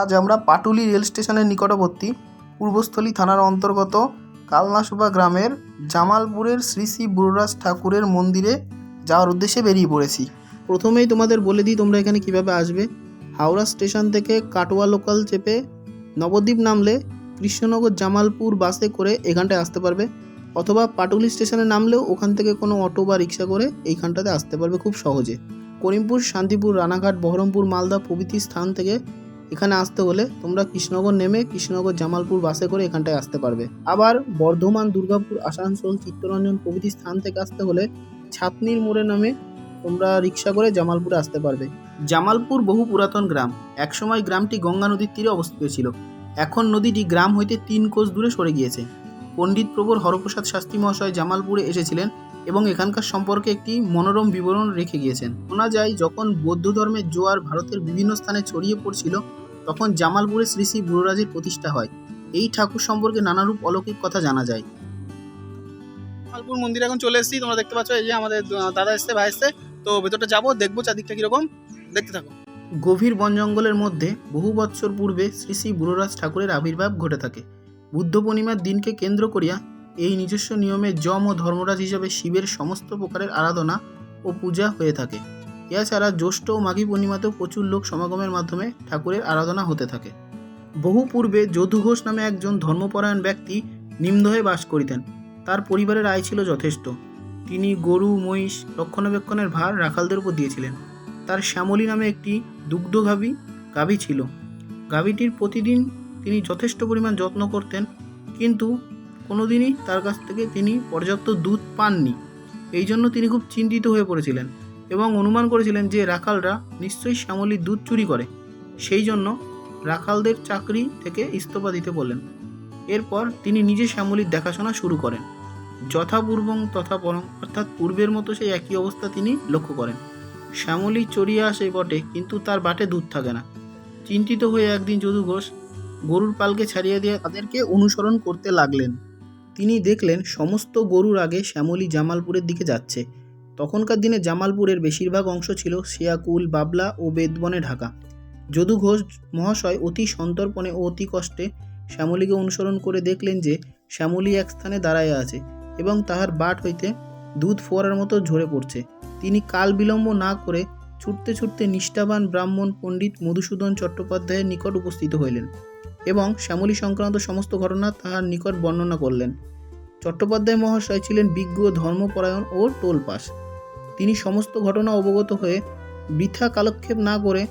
আজ আমরা পাটুলি রেল স্টেশনের নিকটবর্তী পূর্বস্থলী থানার অন্তর্গত কালনাসুপা গ্রামের জামালপুরের শ্রী শ্রী বুড়োরাজ ঠাকুরের মন্দিরে যাওয়ার উদ্দেশ্যে বেরিয়ে পড়েছি। প্রথমেই তোমাদের বলে দিই তোমরা এখানে কীভাবে আসবে। হাওড়া স্টেশন থেকে কাটোয়া লোকাল চেপে নবদ্বীপ নামলে কৃষ্ণনগর জামালপুর বাসে করে এখানটায় আসতে পারবে। অথবা পাটুলি স্টেশনে নামলেও ওখান থেকে কোনো অটো বা রিক্সা করে এইখানটাতে আসতে পারবে খুব সহজে। করিমপুর, শান্তিপুর, রানাঘাট, বহরমপুর, মালদা প্রভৃতি স্থান থেকে এখানে আসতে হলে তোমরা কৃষ্ণনগর নেমে কৃষ্ণনগর জামালপুর বাসে করে এখানটায় আসতে পারবে। আবার বর্ধমান, দুর্গাপুর, আসানসোল, চিত্তরঞ্জন প্রভৃতি স্থান থেকে আসতে হলে ছাতনির মোড়ে নামে তোমরা রিক্সা করে জামালপুরে আসতে পারবে। জামালপুর বহু পুরাতন গ্রাম। একসময় গ্রামটি গঙ্গা নদীর তীরে অবস্থিত ছিল। এখন নদীটি গ্রাম হইতে তিন কোষ দূরে সরে গিয়েছে। পণ্ডিত প্রভুর হরপ্রসাদ শাস্ত্রী মহাশয় জামালপুরে এসেছিলেন এবং এখানকার সম্পর্কে একটি মনোরম বিবরণ রেখে গিয়েছেন। শোনা যায়, যখন বৌদ্ধ ধর্মের জোয়ার ভারতের বিভিন্ন স্থানে ছড়িয়ে পড়ছিল তখন জামালপুরে শ্রী শ্রী বুড়োরাজের প্রতিষ্ঠা হয়। এই ঠাকুর সম্পর্কে নানারূপ অলৌকিক কথা জানা যায়। জামালপুর মন্দির এখন চলে এসেছি। তোমরা দেখতে পাচ্ছ এই যে আমাদের দাদা এসছে ভাই এসছে। তো ভেতরটা যাব দেখব চারদিকটা কীরকম। দেখতে থাকো। গভীর বন জঙ্গলের মধ্যে বহু বৎসর পূর্বে শ্রী শ্রী বুড়োরাজ ঠাকুরের আবির্ভাব ঘটে থাকে। বুদ্ধ পূর্ণিমার দিনকে কেন্দ্র করিয়া এই নিজস্ব নিয়মে যম ও ধর্মরাজ হিসাবে শিবের সমস্ত প্রকারের আরাধনা ও পূজা হয়ে থাকে। এছাড়া জ্যৈষ্ঠ ও মাঘী পূর্ণিমাতেও প্রচুর লোক সমাগমের মাধ্যমে ঠাকুরের আরাধনা হতে থাকে। বহু পূর্বে যদু ঘোষ নামে একজন ধর্মপরায়ণ ব্যক্তি নিম্নহে বাস করিতেন। তার পরিবারের আয় ছিল যথেষ্ট। তিনি গরু, মহিষ, রক্ষণাবেক্ষণের ভার রাখালদের উপর দিয়েছিলেন। তার শ্যামলী নামে একটি দুগ্ধ গাভী গাভী ছিল। গাভীটির প্রতিদিন তিনি যথেষ্ট পরিমাণ যত্ন করতেন, কিন্তু কোনোদিনই তার কাছ থেকে তিনি পর্যাপ্ত দুধ পাননি। এই জন্য তিনি খুব চিন্তিত হয়ে পড়েছিলেন। এবং অনুমান করেছিলেন যে রাখালরা নিশ্চয়ই শ্যামলীর দুধ চুরি করে। সেই জন্য রাখালদের চাকরি থেকে ইস্তফা দিতে বললেন। এরপর তিনি নিজে শ্যামলীর দেখাশোনা শুরু করেন। যথাপূর্বং তথা পরং, অর্থাৎ পূর্বের মতো সেই একই অবস্থা তিনি লক্ষ্য করেন। শ্যামলী চড়িয়ে আসে বটে, কিন্তু তার বাটে দুধ থাকে না। চিন্তিত হয়ে একদিন যদু ঘোষ গরুর পালকে ছাড়িয়ে দিয়ে তাদেরকে অনুসরণ করতে লাগলেন। তিনি দেখলেন সমস্ত গরুর আগে শ্যামলী জামালপুরের দিকে যাচ্ছে। তখনকার দিনে জামালপুরের বেশিরভাগ অংশ ছিল শিয়াকুল, বাবলা ও বেদবনে ঢাকা। যদু ঘোষ মহাশয় অতি সন্তর্পণে ও অতি কষ্টে শ্যামলীকে অনুসরণ করে দেখলেন যে শ্যামলী এক স্থানে দাঁড়ায় আছে এবং তাহার বাট হইতে দুধ ফোয়ারার মতো ঝরে পড়ছে। তিনি কাল বিলম্ব না করে ছুটতে ছুটতে নিষ্ঠাবান ব্রাহ্মণ পণ্ডিত মধুসূদন চট্টোপাধ্যায়ের নিকট উপস্থিত হইলেন এবং শ্যামলী সংক্রান্ত সমস্ত ঘটনা তাহার নিকট বর্ণনা করলেন। চট্টোপাধ্যায় মহাশয় ছিলেন বিজ্ঞ ধর্মপরায়ণ ও টোলপাস তিনি সমস্ত ঘটনা অবগত হয়ে বৃথা কালক্ষেপ না করে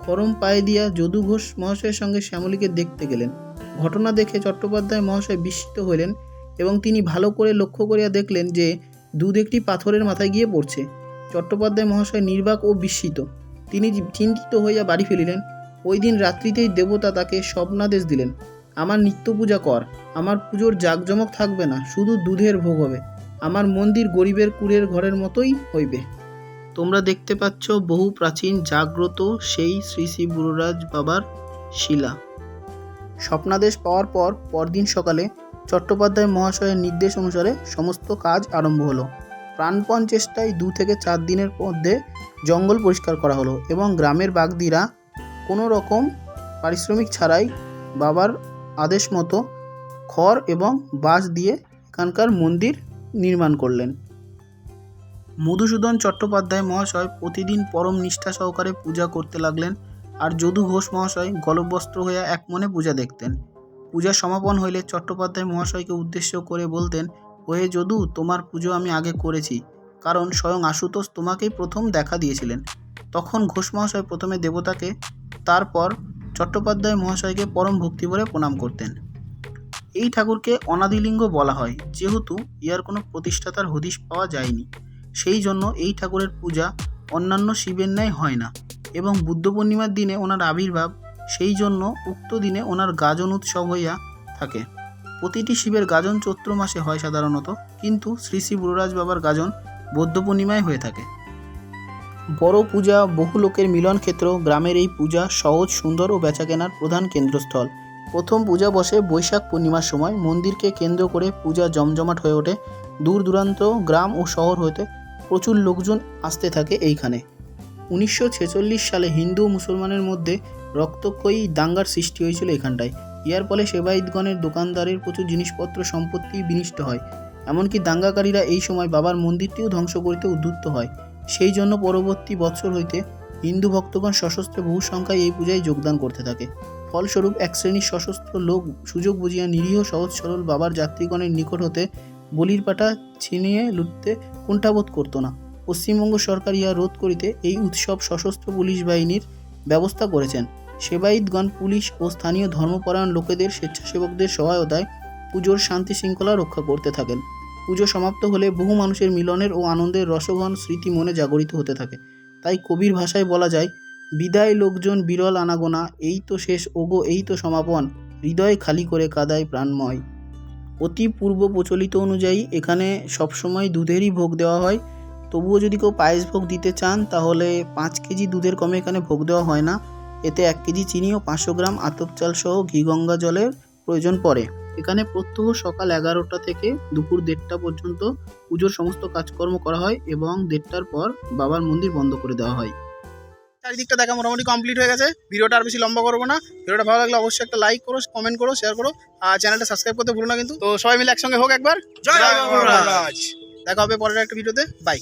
খরম পায়ে দিয়া যদু ঘোষ মহাশয়ের সঙ্গে শ্যামলীকে দেখতে গেলেন। ঘটনা দেখে চট্টোপাধ্যায় মহাশয় বিস্মিত হইলেন এবং তিনি ভালো করে লক্ষ্য করিয়া দেখলেন যে দুধ একটি পাথরের মাথায় গিয়ে পড়ছে। চট্টোপাধ্যায় মহাশয় নির্বাক ও বিস্মিত। তিনি চিন্তিত হইয়া বাড়ি ফেলিলেন ওই দিন রাত্রিতেই দেবতা তাকে স্বপ্নাদেশ দিলেন। আমার নিত্য পূজা কর, আমার পুজোর জাঁকজমক থাকবে না, শুধু দুধের ভোগ হবে। আমার মন্দির গরিবের কুড়ের ঘরের মতোই হইবে। তোমরা দেখতে পাচ্ছ বহু প্রাচীন জাগ্রত সেই শ্রী শ্রী বুড়োরাজ বাবার শিলা। স্বপ্নাদেশ পাওয়ার পর পরদিন সকালে চট্টোপাধ্যায় মহাশয়ের নির্দেশ অনুসারে সমস্ত কাজ আরম্ভ হলো। প্রাণপণ চেষ্টায় দু থেকে চার দিনের মধ্যে জঙ্গল পরিষ্কার করা হলো এবং গ্রামের বাগদিরা কোনো রকম পারিশ্রমিক ছাড়াই বাবার আদেশ মতো খড় এবং বাঁশ দিয়ে এখানকার মন্দির নির্মাণ করলেন। মধুসূদন চট্টোপাধ্যায় মহাশয় প্রতিদিন পরম নিষ্ঠা সহকারে পূজা করতে লাগলেন আর যদু ঘোষ মহাশয় গলবস্ত্র হইয়া এক মনে পূজা দেখতেন। পূজা সমাপন হইলে চট্টোপাধ্যায় মহাশয়কে উদ্দেশ্য করে বলতেন, ওহে যদু, তোমার পুজো আমি আগে করেছি, কারণ স্বয়ং আশুতোষ তোমাকেই প্রথম দেখা দিয়েছিলেন। তখন ঘোষ মহাশয় প্রথমে দেবতাকে, তারপর চট্টোপাধ্যায় মহাশয়কে পরম ভক্তি ভক্তিভরে প্রণাম করতেন। এই ঠাকুরকে অনাদিলিঙ্গ বলা হয়। যেহেতু ইহার কোনো প্রতিষ্ঠাতার হদিশ পাওয়া যায়নি, সেই জন্য এই ঠাকুরের পূজা অন্যান্য শিবের ন্যায় হয় না এবং বুদ্ধ পূর্ণিমার দিনে ওনার আবির্ভাব, সেই জন্য উক্ত দিনে ওনার গাজন উৎসব হইয়া থাকে। প্রতিটি শিবের গাজন চৈত্র মাসে হয় সাধারণত, কিন্তু শ্রী শ্রী বুড়োরাজ বাবার গাজন বৌদ্ধ পূর্ণিমায় হয়ে থাকে। বড় পূজা, বহু লোকের মিলন ক্ষেত্র গ্রামের এই পূজা সহজ, সুন্দর ও বেচাকেনার প্রধান কেন্দ্রস্থল। প্রথম পূজা বসে বৈশাখ পূর্ণিমার সময় মন্দিরকে কেন্দ্র করে পূজা জমজমাট হয়ে ওঠে। দূর দূরান্ত, গ্রাম ও শহর হতে প্রচুর লোকজন আসতে থাকে এইখানে। উনিশশো ছেচল্লিশ সালে হিন্দু মুসলমানের মধ্যে রক্তক্ষয়ী দাঙ্গার সৃষ্টি হয়েছিল এখানটায়। ইয়ার ফলে সেবায়িতগণের দোকানদারের প্রচুর জিনিসপত্র, সম্পত্তি বিনষ্ট হয়। এমনকি দাঙ্গাকারীরা এই সময় বাবার মন্দিরটিও ধ্বংস করতে উদ্যুক্ত হয়। সেই জন্য পরবর্তী বৎসর হইতে হিন্দু ভক্তগণ সশস্ত্র বহু সংখ্যায় এই পূজায় যোগদান করতে থাকে। ফলস্বরূপ এক শ্রেণির সশস্ত্র লোক সুযোগ বুঝিয়া নিরীহ, সহজ, সরল বাবার যাত্রীগণের নিকট হতে বলির পাটা ছিনিয়ে লুটতে কুণ্ঠাবোধ করতো না। পশ্চিমবঙ্গ সরকার ইহা রোধ করিতে এই উৎসব সশস্ত্র পুলিশ বাহিনীর ব্যবস্থা করেছেন। সেবায়িতগণ পুলিশ ও স্থানীয় ধর্মপরায়ণ লোকেদের স্বেচ্ছাসেবকদের সহায়তায় পুজোর শান্তি শৃঙ্খলা রক্ষা করতে থাকেন। পুজো সমাপ্ত হলে বহু মানুষের মিলনের ও আনন্দের রসঘন স্মৃতি মনে জাগরিত হতে থাকে। তাই কবির ভাষায় বলা যায় বিদায় লোকজন বিরল আনাগোনা, এই তো শেষ, ওগো, এই তো সমাপন। হৃদয় খালি করে কাদায় প্রাণময়। অতি পূর্ব প্রচলিত অনুযায়ী এখানে সবসময় দুধেরই ভোগ দেওয়া হয়। তবুও যদি কেউ পায়েস ভোগ দিতে চান, তাহলে পাঁচ কেজি দুধের কমে এখানে ভোগ দেওয়া হয় না। এতে এক কেজি চিনি ও পাঁচশো গ্রাম আতপ চাল সহ ঘি গঙ্গা জলের প্রয়োজন পড়ে। এখানে প্রত্যহ সকাল এগারোটা থেকে দুপুর দেড়টা পর্যন্ত পুজোর সমস্ত কাজকর্ম করা হয় এবং দেড়টার পর বাবার মন্দির বন্ধ করে দেওয়া হয়। চারিদিকটা দেখা মোটামুটি কমপ্লিট হয়ে গেছে। ভিডিওটা আর বেশি লম্বা করব না। ভিডিওটা ভালো লাগলে অবশ্যই একটা লাইক করো কমেন্ট করো শেয়ার করো আর চ্যানেলটা সাবস্ক্রাইব করতে ভুলো না কিন্তু। তো সবাই মিলে একসঙ্গে হোক একবার। জয়। দেখা হবে পরের একটা ভিডিওতে। বাই